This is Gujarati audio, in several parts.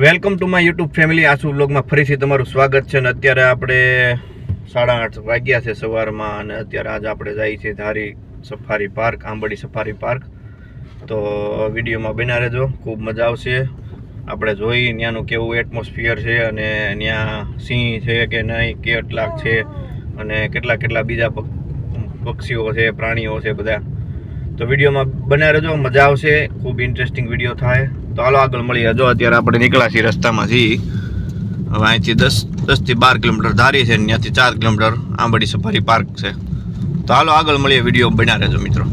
Welcome to my YouTube family. Aasu બ્લોગમાં ફરીથી તમારું સ્વાગત છે અને અત્યારે આપણે સાડા આઠ વાગ્યા છે સવારમાં અને અત્યારે આજે આપણે જઈએ છીએ Dhari safari park, Ambardi safari park. તો વિડીયોમાં બના રહેજો. ખૂબ મજા આવશે. આપણે જોઈ ત્યાંનું કેવું એટમોસ્ફિયર છે અને ત્યાં સિંહ છે કે નહીં, કેટલાક છે અને કેટલા કેટલા બીજા પક્ષીઓ છે, પ્રાણીઓ છે બધા. તો વિડીયોમાં બન્યા રહેજો. મજા આવશે. ખૂબ ઇન્ટરેસ્ટિંગ વીડિયો થાય. તો હાલો આગળ મળીએ. જો અત્યારે આપણે નીકળ્યા છીએ રસ્તામાં છીએ હવે અહીંથી દસ દસથી બાર કિલોમીટર ધારી છે ત્યાંથી ચાર કિલોમીટર આંબડી સફારી પાર્ક છે. તો હાલો આગળ મળીએ. વીડિયો બન્યા રહેજો મિત્રો.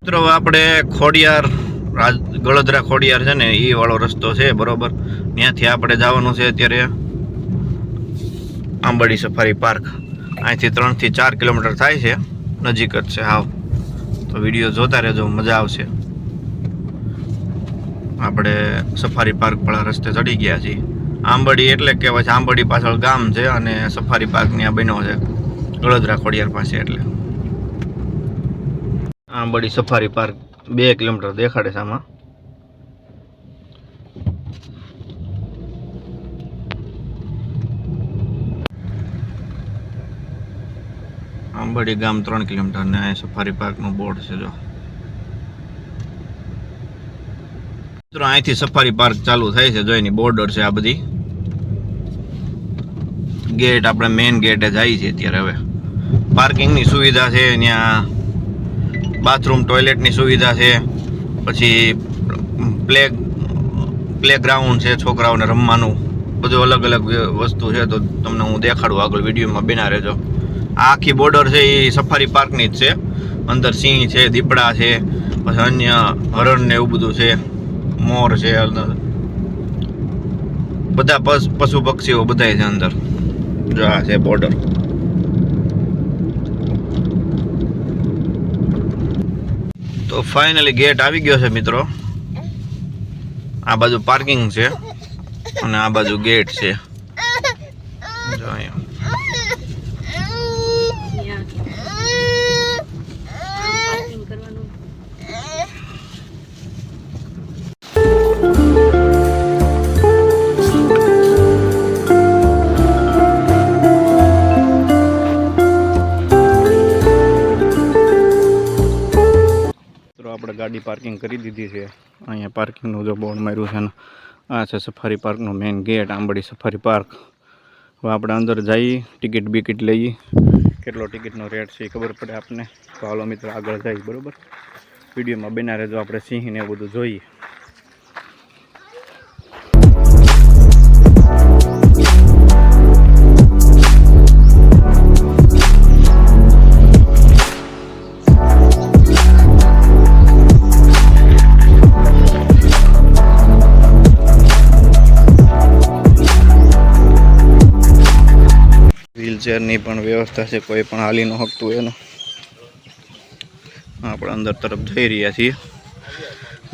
મિત્રો આપણે ખોડિયાર રાજ ગળોદરા ખોડિયાર છે ને એ વાળો રસ્તો છે, બરોબર. ત્યાંથી આપણે જવાનું છે અત્યારે આંબડી સફારી પાર્ક. અહીંથી ત્રણથી ચાર કિલોમીટર થાય છે, નજીક જ છે, હાવ. તો વીડિયો જોતા રહેજો, મજા આવશે. આપણે સફારી પાર્ક વાળા રસ્તે ચડી ગયા છીએ. આંબડી એટલે કહેવાય છે આંબડી પાછળ ગામ છે અને સફારી પાર્ક ત્યાં બન્યો છે, ગળદરા ખોડિયાર પાસે એટલે. આંબડી સફારી પાર્ક બે કિલોમીટર દેખાડે છે આમાં. આંબડી ગામ ત્રણ કિલોમીટર ને અહીંયા સફારી પાર્કનું બોર્ડ છે જો. અહીંથી સફારી પાર્ક ચાલુ થાય છે જો એની બોર્ડર છે આ બધી. ગેટ આપણે મેઇન ગેટે જઈએ છીએ અત્યારે હવે. પાર્કિંગની સુવિધા છે, ત્યાં બાથરૂમ, ટોયલેટની સુવિધા છે, પછી પ્લે, પ્લેગ્રાઉન્ડ છે છોકરાઓને રમવાનું. બધું અલગ અલગ વસ્તુ છે, તો તમને હું દેખાડું આગળ વિડીયોમાં, બિના રહેજો. આખી બોર્ડર છે એ સફારી પાર્કની જ છે. અંદર સિંહ છે, દીપડા છે, પછી અન્ય હરણ ને એવું બધું છે. મોર છે બધા પશ- પક્ષીઓ બધાય છે અંદર. જો આ છે બોર્ડર તો ફાઇનલી ગેટ આવી ગયો છે મિત્રો. આ બાજુ પાર્કિંગ છે અને આ બાજુ ગેટ છે. જો અહીંયા. ગાડી પાર્કિંગ કરી દીધી છે. અહીંયા પાર્કિંગનું જો બોર્ડ માર્યું છે ને, આ છે safari પાર્કનું main gate, Ambardi safari park. હવે આપણે અંદર જઈએ ટિકિટ બિકિટ લઈએ કેટલો ટિકિટનો રેટ છે એ ખબર પડે આપણને તો હાલો મિત્ર આગળ જઈએ, બરાબર? વિડીયોમાં બના રહેજો, આપણે સિંહને એવું બધું જોઈએ. વ્હીલચેરની પણ વ્યવસ્થા છે, કોઈ પણ હાલી ન શકતું એનું. આપણે અંદર તરફ જઈ રહ્યા છીએ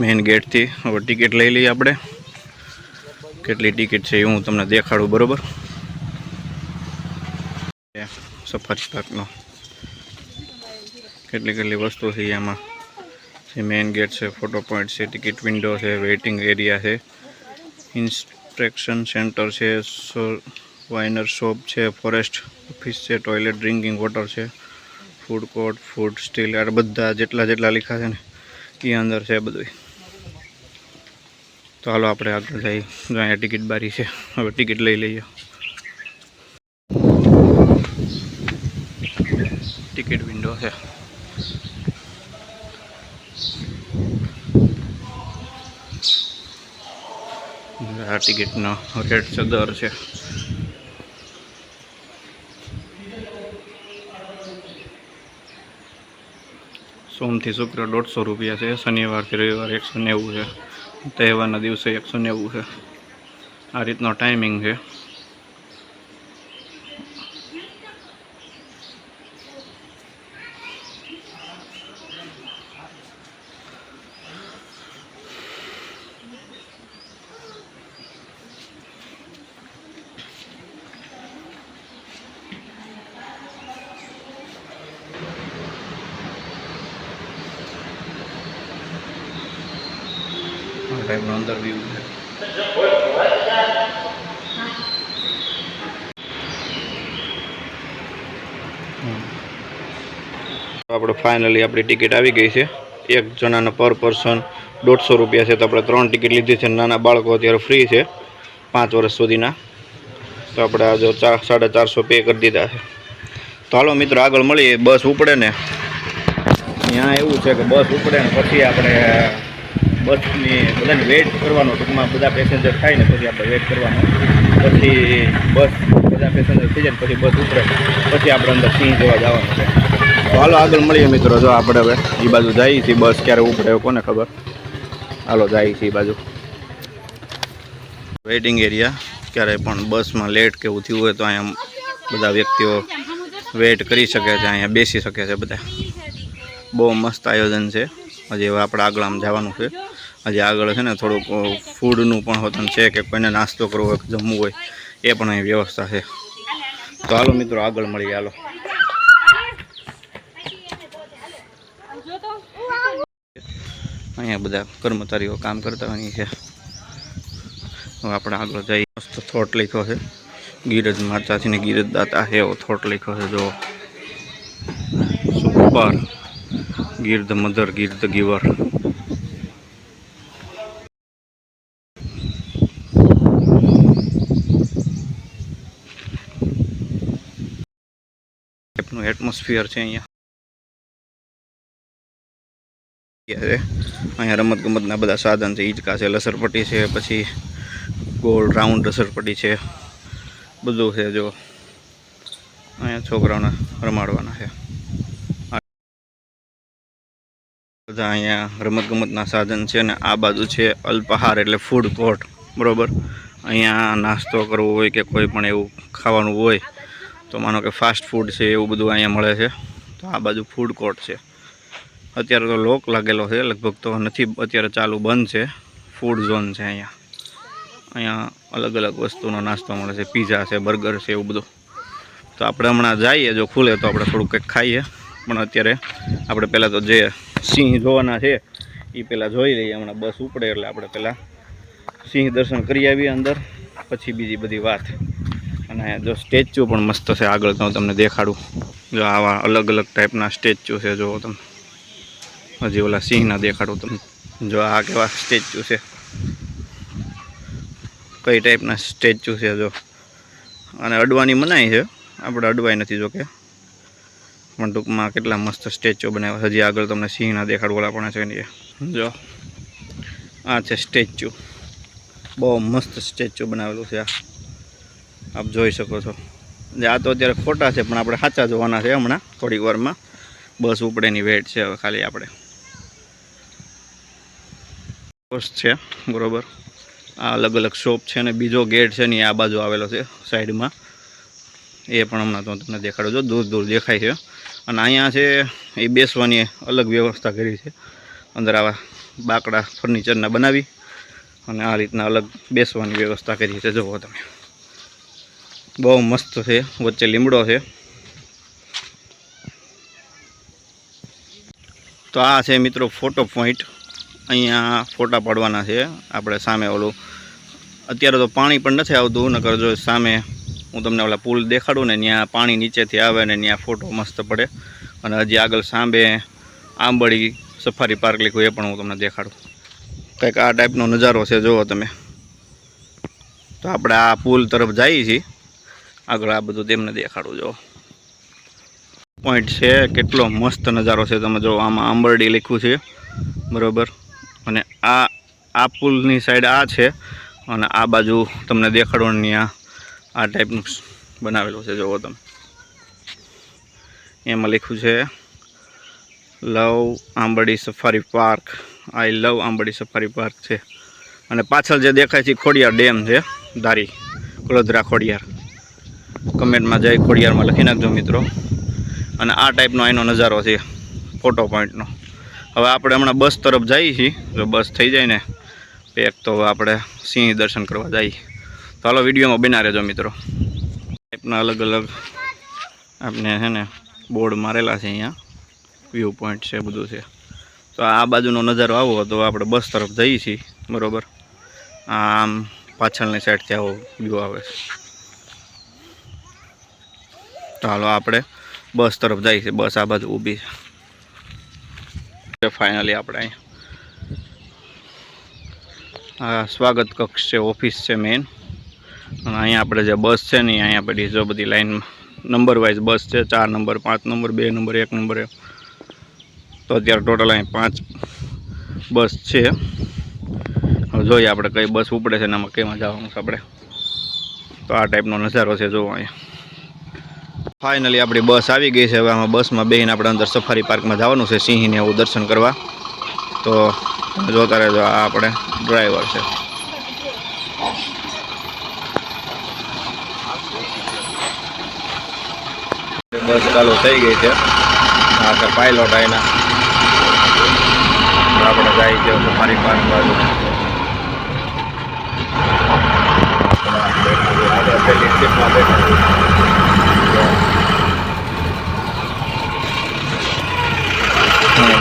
મેઇન ગેટથી હવે ટિકિટ લઈ લઈએ આપણે. કેટલી ટિકિટ છે એ હું તમને દેખાડું, બરાબર? સફારી પાર્કનો. કેટલી કેટલી વસ્તુ છે એમાં. જે મેઇન ગેટ છે ફોટો પોઈન્ટ છે ટિકિટ વિન્ડો છે વેઇટિંગ એરિયા છે. ઇન્સ્પેક્શન સેન્ટર છે વાઇનર શોપ છે ફોરેસ્ટ ઓફિસ છે ટોયલેટ ડ્રિંકિંગ વોટર છે ફૂડ કોર્ટ ફૂડ સ્ટીલ આ બધા જેટલા જેટલા લીખા છે ને એ અંદર છે બધું તો હાલો આપણે આગળ જઈએ. જો અહીંયા ટિકિટ બારી છે, હવે ટિકિટ લઈ લઈએ. ટિકિટ વિન્ડો છે. આ ટિકિટનો રેટ છે દર છે. સોમથી શુક્ર દોઢસો રૂપિયા છે, શનિવારથી રવિવાર એકસો નેવું છે, તહેવારના દિવસે એકસો નેવું છે. આ રીતનો ટાઈમિંગ છે. ટાઈપનો અંદર વ્યૂ છે. આપણે ફાઇનલી આપણી ટિકિટ આવી ગઈ છે. એક જણાના પર પર્સન દોઢસો રૂપિયા છે તો આપણે ત્રણ ટિકિટ લીધી છે. નાના બાળકો અત્યારે ફ્રી છે પાંચ વર્ષ સુધીના. તો આપણે આ જો ચાર સાડા ચારસો પે કરી દીધા છે. તો હાલો મિત્રો, આગળ મળીએ. બસ ઉપડે ને. ત્યાં એવું છે કે બસ ઉપડે ને પછી આપણે બસની બધાને વેઇટ કરવાનો ટૂંકમાં બધા પેસેન્જર થાય ને પછી આપણે વેઇટ કરવાનો. પછી બસ બધા પેસેન્જર થઈ જાય પછી બસ ઉતરે. પછી આપણે અંદર સિંહ જોવા જવાનું છે. તો હાલો આગળ મળીએ મિત્રો, જો આપણે હવે એ બાજુ જઈએ છીએ બસ ક્યારે ઉપડે કોને ખબર? હાલો જઈએ છીએ એ બાજુ. વેઇટિંગ એરિયા ક્યારે પણ બસમાં લેટ કે થયું હોય તો અહીંયા બધા વ્યક્તિઓ વેઇટ કરી શકે છે, અહીંયા બેસી શકે છે બધા. બહુ મસ્ત આયોજન છે. હજી હવે આપણે આગળ આમ જવાનું છે. હજી આગળ છે ને થોડુંક ફૂડનું પણ હોતું છે કે કોઈને નાસ્તો કરવો હોય જમવું હોય, એ પણ અહીં વ્યવસ્થા છે. તો હાલો મિત્રો, આગળ મળીએ, હાલો. અહીંયા બધા કર્મચારીઓ કામ કરતા હોય છે. હવે આપણે આગળ જઈએ. મસ્ત થોટ લખ્યો છે. ગીરજ માતાથી ને ગીરજ દાતા એવો થોટ લખ્યો છે જો super Gir the mother Gir the giver atmosphere છે અહીંયા. અહીંયા રમત ગમતના બધા સાધન છે ઈચકા છે, લસરપટ્ટી છે, પછી ગોળ, રાઉન્ડ લસરપટ્ટી છે. બધું છે જો. અહીંયા છોકરાઓને રમાડવાના છે. બધા અહીંયા રમતગમતના સાધન છે ને આ બાજુ છે અલ્પાહાર એટલે ફૂડ કોર્ટ બરાબર? અહીંયા નાસ્તો કરવો હોય કે કોઈ પણ એવું ખાવાનું હોય, તો માનો કે ફાસ્ટ ફૂડ છે એવું બધું અહીંયા મળે છે. તો આ બાજુ ફૂડ કોર્ટ છે. અત્યારે તો લોક લાગેલો છે, લગભગ તો નથી, અત્યારે ચાલુ બંધ છે. ફૂડ ઝોન છે અહીંયા. અહીંયા અલગ અલગ વસ્તુનો નાસ્તો મળે છે પીઝા છે બર્ગર છે, એવું બધું. તો આપણે હમણાં જઈએ, જો ખુલે તો આપણે થોડુંક કંઈક ખાઈએ. પણ અત્યારે આપણે પહેલાં તો જે સિંહ જોવાના છે. એ પહેલાં જોઈ લઈએ હમણાં બસ ઉપડે એટલે આપણે પહેલાં સિંહ દર્શન કરી આવીએ અંદર, પછી બીજી બધી વાત. અને જો સ્ટેચ્યુ પણ મસ્ત છે, આગળ તો તમને દેખાડું. જો આવા અલગ અલગ ટાઈપના સ્ટેચ્યુ છે જો તમે. હજી ઓલા સિંહના દેખાડું તમને. જો આ કેવા સ્ટેચ્યુ છે. કઈ ટાઈપના સ્ટેચ્યુ છે, જો. અને અડવાની મનાય છે. આપણે અડવાય નથી જોકે. પણ ટૂંકમાં કેટલા મસ્ત સ્ટેચ્યુ બનાવ્યા હજી આગળ તમને સિંહના દેખાડવાળા પણ છે ને જો. આ છે સ્ટેચ્યુ. બહુ મસ્ત સ્ટેચ્યુ બનાવેલું છે આપ જોઈ શકો છો. આ તો અત્યારે ખોટા છે, પણ આપણે સાચા જોવાના છે હમણાં, થોડીક વારમાં. બસ ઉપડેની વેટ છે હવે ખાલી આપણે. બસ છે, બરોબર. આ અલગ અલગ શોપ છે અને બીજો ગેટ છે ને આ બાજુ આવેલો છે સાઈડમાં. એ પણ હમણાં તો તમને દેખાડું છું. દૂર દૂર દેખાય છે. અને અહીંયા છે, એ બેસવાની અલગ વ્યવસ્થા કરી છે. અંદર આવા બાકડા ફર્નિચરના બનાવી અને આ રીતના અલગ બેસવાની વ્યવસ્થા કરી છે. જુઓ તમે. બહુ મસ્ત છે. વચ્ચે લીમડો છે. તો આ છે મિત્રો ફોટો પોઈન્ટ અહીંયા ફોટા પાડવાના છે. આપણે સામે ઓલું, અત્યારે તો પાણી પણ નથી આવતું, નકર જો સામે હું તમને ઓલા પુલ દેખાડું ને ત્યાં પાણી નીચેથી આવે ને ત્યાં ફોટો મસ્ત પડે. અને હજી આગળ સાંભે આંબળી સફારી પાર્ક લીખું એ પણ હું તમને દેખાડું. કંઈક આ ટાઈપનો નજારો છે, જુઓ તમે. તો આપણે આ પુલ તરફ જઈએ છીએ. આગળ આ બધું તેમને દેખાડું, જુઓ. પોઈન્ટ છે, કેટલો મસ્ત નજારો છે, તમે જો આમાં આંબરડી લખ્યું છે. બરાબર. અને આ આ પુલની સાઈડ આ છે. અને આ બાજુ તમને દેખાડવાનું ત્યાં આ ટાઈપનું બનાવેલું છે, જોવો તમે. એમાં લખ્યું છે, love Ambardi safari park. I love Ambardi safari park છે. અને પાછળ જે દેખાય છે ખોડિયાર ડેમ છે, ધારી કલોદરા ખોડિયાર. કમેન્ટમાં જઈ ખોડિયારમાં લખી નાખજો મિત્રો. અને આ ટાઈપનો એનો નજારો છે ફોટો પોઈન્ટનો હવે આપણે હમણાં બસ તરફ જઈએ છીએ. જો બસ થઈ જાય ને પેક તો આપણે સિંહ દર્શન કરવા જઈએ. હાલો વિડીયોમાં બના રહેજો મિત્રો. ટાઈપના અલગ અલગ આપણે છે ને બોર્ડ મારેલા છે અહીંયા. વ્યૂ પોઈન્ટ છે, બધું છે. તો આ બાજુનો નજારો આવો તો આપણે બસ તરફ જઈએ છીએ, બરોબર? આમ પાછળની સાઈડથી આવો વ્યૂ આવે. છે તો હાલો આપણે બસ તરફ જઈએ છીએ બસ આ બાજુ ઊભી છે. ફાઇનલી આપણે અહીંયા, આ સ્વાગત કક્ષ છે ઓફિસ છે અને અહીંયા આપણે જે બસ છે ને, અહીંયા પડી જો બધી લાઈન નંબર વાઇઝ બસ છે, ચાર નંબર પાંચ નંબર બે નંબર એક નંબર તો અત્યારે ટોટલ અહીં પાંચ બસ છે. હવે જોઈએ આપણે કઈ બસ ઉપડે છે ને એમાં કેમાં જવાનું છે આપણે. તો આ ટાઈપનો નજારો છે જોવો અહીંયા. ફાઇનલી આપણી બસ આવી ગઈ છે. હવે આમાં બસમાં બેહીને આપણે અંદર સફારી પાર્કમાં જવાનું છે. સિંહને એવું દર્શન કરવા. તો જોતા રહેજો આ આપણે ડ્રાઈવર છે. બસ ચાલુ થઈ ગઈ છે. આ છે પાયલોટ એના આપણે જાય છે સફારી પાર્ક બાજુ. પેલી સીટમાં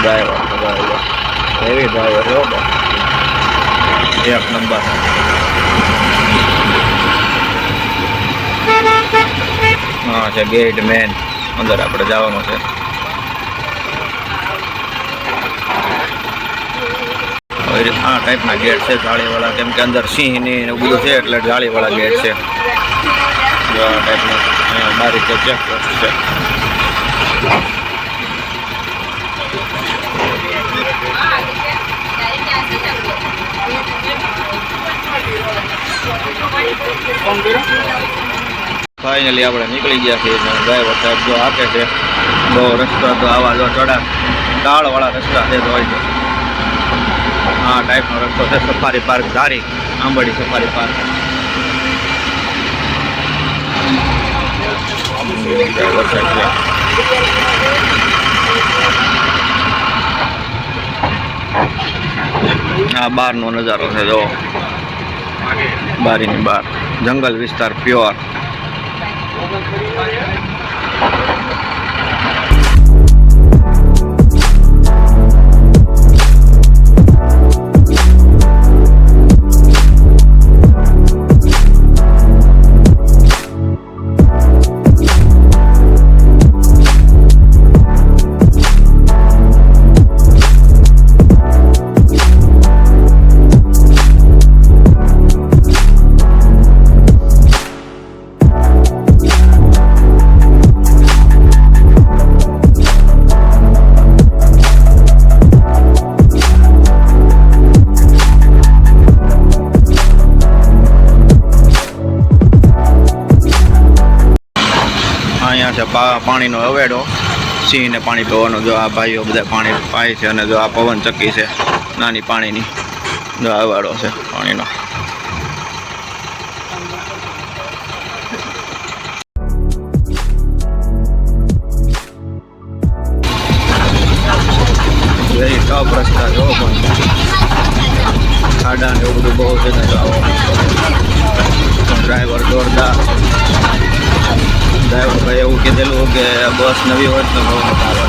ડ્રાઈવર ડ્રાઈવર. હેવી ડ્રાઈવર એક નંબર છે ગેટ મેન અંદર આપણે જવાનું છે. આ ટાઈપના ગેટ છે, જાળીવાળા, કેમ કે અંદર સિંહ ને એવું બધું છે, એટલે જાળીવાળા ગેટ છે. આ ટાઈપનું અહીંયા બારી છે. ચેક છે ફાઇનલી આપણે નીકળી ગયા છીએ. ડ્રાઈવર સાહેબ જો આપે છે, બહુ રસ્તા તો આવા જો ચડા, ઢાળવાળા રસ્તા છે હોય છે. આ ટાઈપનો રસ્તો છે safari park Dhari, Ambardi safari park આ બહારનો નજારો છે જો બારીની બહાર જંગલ વિસ્તાર પ્યોર Thank you. અહીંયા છે પાણીનો અવેડો. સિંહને પાણી પીવાનું જો આ ભાઈઓ બધા પાણી પાય છે અને જો આ પવન ચક્કી છે, નાની પાણીની. જો અવેડો છે પાણીનો. ટફ રસ્તા જો પણ ખાડા ને બસ નવી હોય તો બહુ મજા આવે.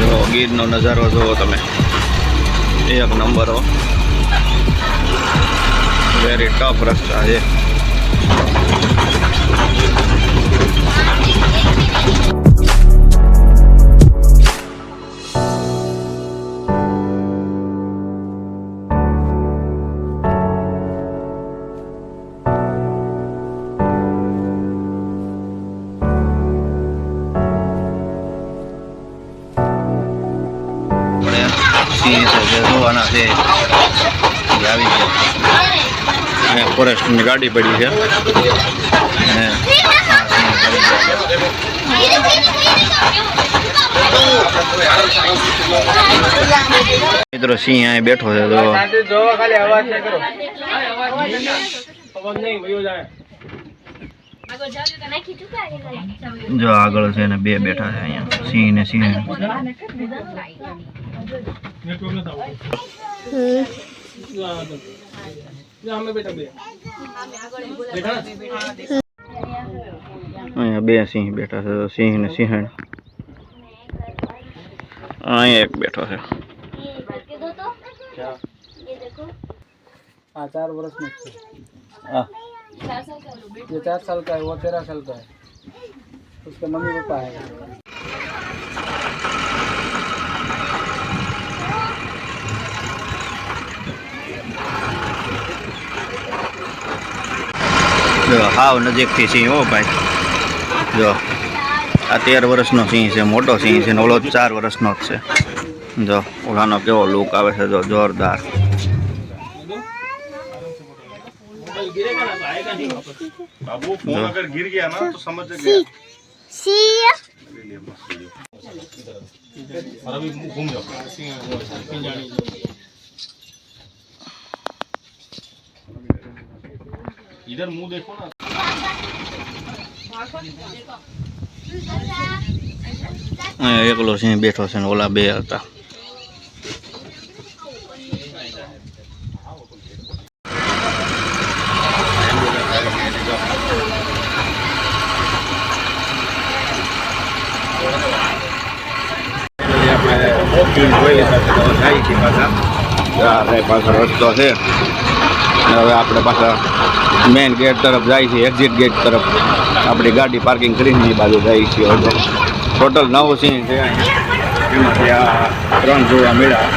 જો, ગીરનો નજારો જુઓ તમે. એક નંબર હો. વેરી ટફ રસ્તા છે. સિંહ છે જોવાના છે આવી ગયા અહીંયા ફોરેસ્ટની ગાડી પડી છે અને. મિત્રો સિંહ અહીં બેઠો છે તો જો આગળ છે ને બે બેઠા છે અહીંયા સિંહ ને સિંહ અહીંયા બે સિંહ બેઠા છે સિંહ ને સિંહણ અહીંયા એક બેઠો છે આ ચાર વર્ષ નો છે હા ये चार साल का है वो तेरह साल का है उसके मम्मी पापा है જો હાવ નજીકથી સિંહ હો ભાઈ જો આ તેર વર્ષનો સિંહ છે મોટો સિંહ છે ને ઓલો ચાર વર્ષનો જ છે જો ઓલાનો કેવો લુક આવે છે જો જોરદાર बाबू फोन अगर गिर गया ना तो समझ गया और अभी घूम जाओ इधर मुंह देखो ना અહીંયા એકલો સિંહ બેઠો છે ને ઓલા બે હતા પાછળ રસ્તો છે. અને હવે આપણે પાછા મેઇન ગેટ તરફ જાય છે એક્ઝિટ ગેટ તરફ. આપણી ગાડી પાર્કિંગ કરીને એ બાજુ જાય છીએ હવે. ટોટલ નવ સિંહ છે અહીંયા. એમાંથી આ ત્રણ જોવા મળ્યા.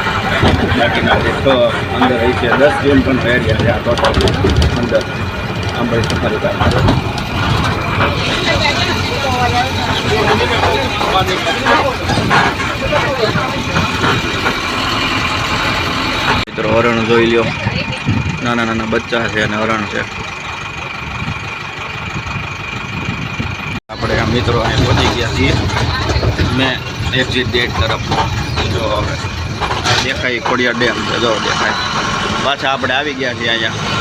બાકીના જે છ અંદર રહી છે દસ જેમ પણ એરિયા છે આ ટોટલ અંદર આંબળી સફારી પાર્ક મિત્રો, હરણ જોઈ લ્યો. નાના નાના બચ્ચા છે અને હરણ છે. આપણે મિત્રો અહીં પહોંચી ગયા છીએ. મેં એક્ઝિટ ગેટ તરફ. જો હવે. દેખાય ખોડિયા ડેમ છે. જો દેખાય. પાછા આપણે આવી ગયા છીએ અહીંયા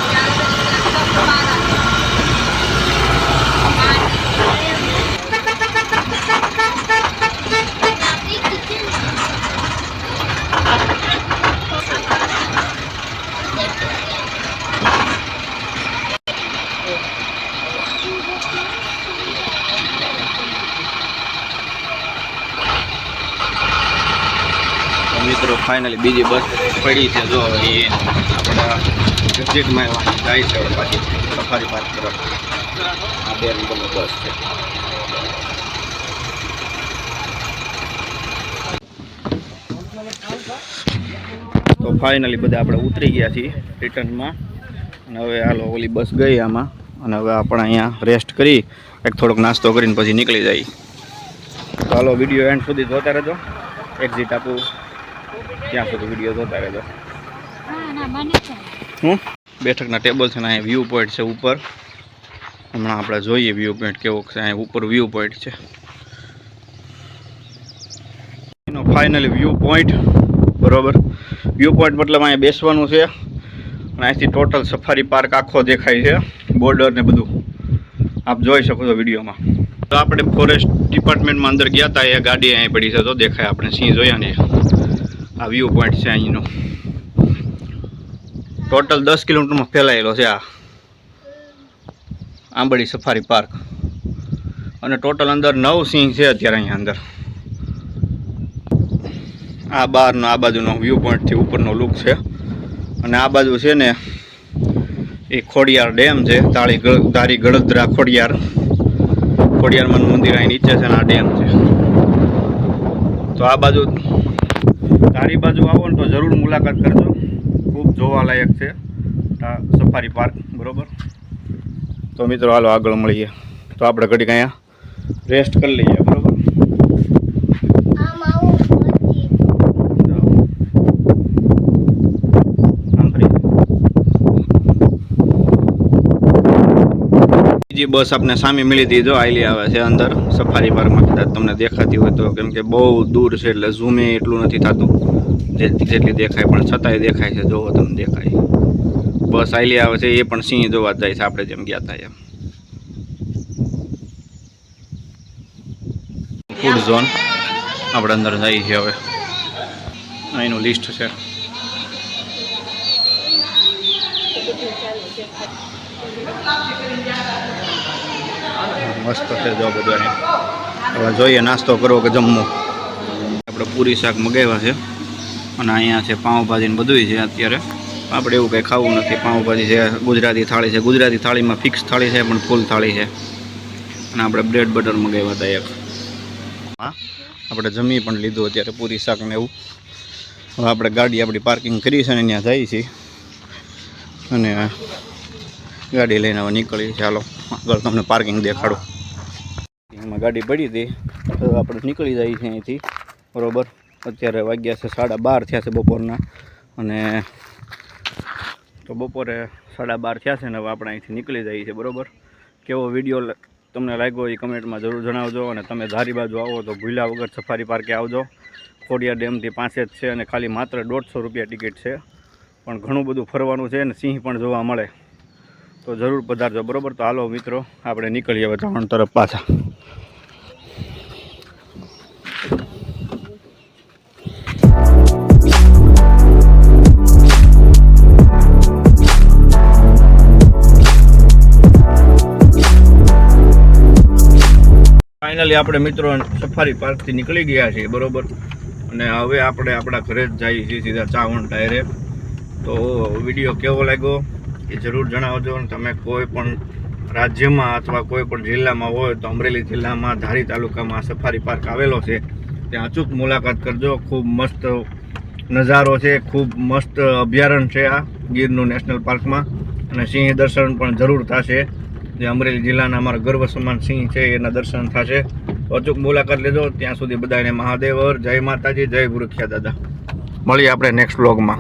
તો મિત્રો ફાઇનલી બીજી બસ પડી છે. જો, એ આપણા એક્ઝિટમાં જાય છે પાછી સફારી પાર્ક તરફ. આ બે નંબરની બસ છે. તો ફાઇનલી બધા આપણે ઉતરી ગયા છીએ રિટર્નમાં. અને હવે હાલો, ઓલી બસ ગઈ આમાં. અને હવે આપણે અહીંયા રેસ્ટ કરી, એક થોડોક નાસ્તો કરીને પછી નીકળી જાય તો હાલો વીડિયો એન્ડ સુધી જોતા રહેજો. એક્ઝિટ આપું. ત્યાં સુધી વીડિયો જોતા રહેજો. હું બેઠકના ટેબલ છે ને અહીંયા વ્યૂ પોઈન્ટ છે ઉપર. હમણાં આપણે જોઈએ વ્યૂ પોઈન્ટ કેવો છે અહીંયા ઉપર વ્યૂ પોઈન્ટ છે. એનો ફાઇનલી વ્યૂ પોઈન્ટ બરોબર? વ્યૂ પોઈન્ટ મતલબ અહીંયા બેસવાનું છે. અને અહીંથી ટોટલ સફારી પાર્ક આખો દેખાય છે બોર્ડર ને બધું. આપ જોઈ શકો છો વિડીયોમાં. તો આપણે ફોરેસ્ટ ડિપાર્ટમેન્ટમાં અંદર ગયા હતા એ ગાડી અહીં પડી છે તો દેખાય આપણે સિંહ જોયા ને. આ વ્યૂ પોઈન્ટ છે અહીંનો. ટોટલ દસ કિલોમીટરમાં ફેલાયેલો છે આ આંબળી સફારી પાર્ક અને ટોટલ અંદર નવ સિંહ છે અત્યારે અહીંયા અંદર. આ બહારનો, આ બાજુનો વ્યૂ પોઈન્ટથી ઉપરનો લુક છે. અને આ બાજુ છે ને એ ખોડિયાર ડેમ છે, તાળી ધારી ગળદરા ખોડિયાર. ખોડિયારમાંનું મંદિર અહીં નીચે છે અને આ ડેમ છે. તો આ બાજુ તારી બાજુ આવો ને તો જરૂર મુલાકાત કરજો. ખૂબ જોવાલાયક છે. સફારી પાર્ક, બરાબર? તો મિત્રો, હાલો આગળ મળીએ. તો આપણે ઘડીક અહીંયા રેસ્ટ કરી લઈએ, બરોબર જાઓ. આમ કરી. બીજી બસ આપણે સામે મળી હતી. જો આયલી આવે છે અંદર સફારી પાર્કમાં કદાચ તમને દેખાતી હોય તો, કેમ કે બહુ દૂર છે એટલે ઝૂમે એટલું નથી થતું. જેટલી દેખાય, પણ છતાંય દેખાય છે. જોવો તમને દેખાય. બસ આયલી આવે છે, એ પણ સિંહ જોવા જાય છે, આપણે જેમ ગયા હતા એમ. ફૂડ ઝોન આપણે અંદર જઈએ છીએ હવે. અહીંનું લિસ્ટ છે. મસ્ત છે જો બધાને. હવે જોઈએ નાસ્તો કરવો કે જમવો. આપણે પૂરી શાક મગાવ્યા છે. અને અહીંયા છે પાઉંભાજી ને બધું છે અત્યારે. આપણે એવું કંઈ ખાવું નથી. પાઉંભાજી છે, ગુજરાતી થાળી છે. ગુજરાતી થાળીમાં ફિક્સ થાળી છે, પણ ફૂલ થાળી છે. અને આપણે બ્રેડ બટર મગાવ્યા હતા એક. હા, આપણે જમી પણ લીધું અત્યારે પૂરી શાક ને એવું. હવે આપણે ગાડી આપણી પાર્કિંગ કરી છે ને ત્યાં જઈએ છીએ અને ગાડી લઈને હવે નીકળી ચાલો આગળ તમને પાર્કિંગ દેખાડું. એમાં ગાડી પડી હતી. તો આપણે નીકળી જાય છે અહીંથી. બરોબર? અત્યારે વાગ્યા છે સાડા બાર થયા છે બપોરના. અને તો બપોરે સાડા બાર થયા છે ને હવે આપણે અહીંથી નીકળી જઈએ છીએ, બરોબર? કેવો વીડિયો તમને લાગ્યો એ કમેન્ટમાં જરૂર જણાવજો અને તમે ધારી બાજુ આવો તો ભૂલ્યા વગર સફારી પાર્કે આવજો. ખોડિયા ડેમથી પાસે જ છે અને ખાલી માત્ર દોઢસો રૂપિયા ટિકિટ છે. પણ ઘણું બધું ફરવાનું છે અને સિંહ પણ જોવા મળે. તો જરૂર પધારજો, બરોબર? તો હાલો મિત્રો, આપણે નીકળીએ હવે ત્રણ તરફ પાછા. ફાઇનલી આપણે મિત્રો સફારી પાર્કથી નીકળી ગયા છીએ, બરોબર? અને હવે આપણે આપણા ઘરે જ જઈએ છીએ સીધા ચાવણ ટાયરે તો વીડિયો કેવો લાગ્યો એ જરૂર જણાવજો અને તમે કોઈ પણ રાજ્યમાં અથવા કોઈ પણ જિલ્લામાં હોય તો અમરેલી જિલ્લામાં ધારી તાલુકામાં સફારી પાર્ક આવેલો છે, ત્યાં અચૂક મુલાકાત કરજો. ખૂબ મસ્ત નજારો છે, ખૂબ મસ્ત અભયારણ્ય છે આ ગીરનું નેશનલ પાર્કમાં અને સિંહ દર્શન પણ જરૂર થશે. જે અમરેલી જિલ્લાના અમારા ગર્વ સમાન સિંહ છે એના દર્શન થશે. અચૂક મુલાકાત લેજો. ત્યાં સુધી બધાને મહાદેવ હર, જય માતાજી જય ગુરુખ્યા દાદા. મળીએ આપણે નેક્સ્ટ વ્લોગમાં